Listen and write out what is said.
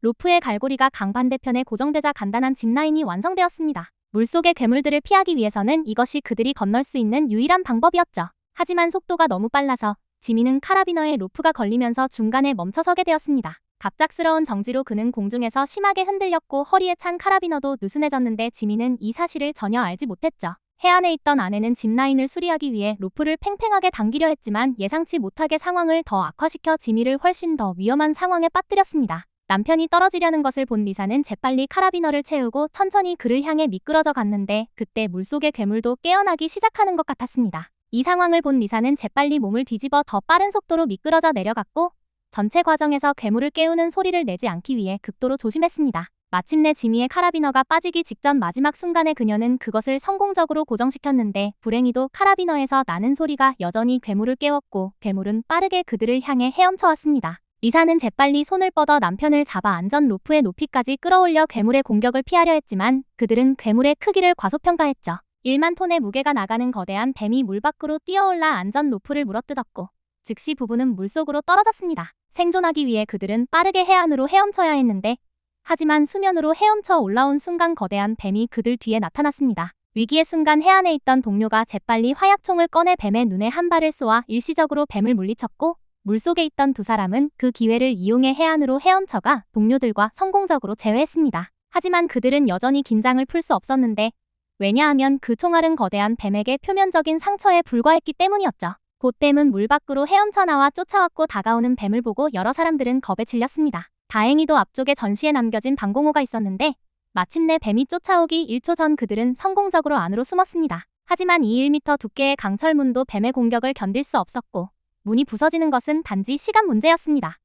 로프의 갈고리가 강 반대편에 고정되자 간단한 짚라인이 완성되었습니다. 물속의 괴물들을 피하기 위해서는 이것이 그들이 건널 수 있는 유일한 방법이었죠. 하지만 속도가 너무 빨라서 지민은 카라비너에 로프가 걸리면서 중간에 멈춰서게 되었습니다. 갑작스러운 정지로 그는 공중에서 심하게 흔들렸고 허리에 찬 카라비너도 느슨해졌는데 지민은 이 사실을 전혀 알지 못했죠. 해안에 있던 아내는 짚라인을 수리하기 위해 로프를 팽팽하게 당기려 했지만 예상치 못하게 상황을 더 악화시켜 지미를 훨씬 더 위험한 상황에 빠뜨렸습니다. 남편이 떨어지려는 것을 본 리사는 재빨리 카라비너를 채우고 천천히 그를 향해 미끄러져 갔는데 그때 물속의 괴물도 깨어나기 시작하는 것 같았습니다. 이 상황을 본 리사는 재빨리 몸을 뒤집어 더 빠른 속도로 미끄러져 내려갔고 전체 과정에서 괴물을 깨우는 소리를 내지 않기 위해 극도로 조심했습니다. 마침내 지미의 카라비너가 빠지기 직전 마지막 순간에 그녀는 그것을 성공적으로 고정시켰는데 불행히도 카라비너에서 나는 소리가 여전히 괴물을 깨웠고 괴물은 빠르게 그들을 향해 헤엄쳐 왔습니다. 리사는 재빨리 손을 뻗어 남편을 잡아 안전 로프의 높이까지 끌어올려 괴물의 공격을 피하려 했지만 그들은 괴물의 크기를 과소평가했죠. 1만 톤의 무게가 나가는 거대한 뱀이 물 밖으로 뛰어올라 안전 로프를 물어뜯었고 즉시 부부는 물속으로 떨어졌습니다. 생존하기 위해 그들은 빠르게 해안으로 헤엄쳐야 했는데 하지만 수면으로 헤엄쳐 올라온 순간 거대한 뱀이 그들 뒤에 나타났습니다. 위기의 순간 해안에 있던 동료가 재빨리 화약총을 꺼내 뱀의 눈에 한 발을 쏘아 일시적으로 뱀을 물리쳤고 물속에 있던 두 사람은 그 기회를 이용해 해안으로 헤엄쳐가 동료들과 성공적으로 제외했습니다. 하지만 그들은 여전히 긴장을 풀 수 없었는데 왜냐하면 그 총알은 거대한 뱀에게 표면적인 상처에 불과했기 때문이었죠. 곧 뱀은 물 밖으로 헤엄쳐 나와 쫓아왔고 다가오는 뱀을 보고 여러 사람들은 겁에 질렸습니다. 다행히도 앞쪽에 전시에 남겨진 방공호가 있었는데 마침내 뱀이 쫓아오기 1초 전 그들은 성공적으로 안으로 숨었습니다. 하지만 이 1m 두께의 강철문도 뱀의 공격을 견딜 수 없었고 문이 부서지는 것은 단지 시간 문제였습니다.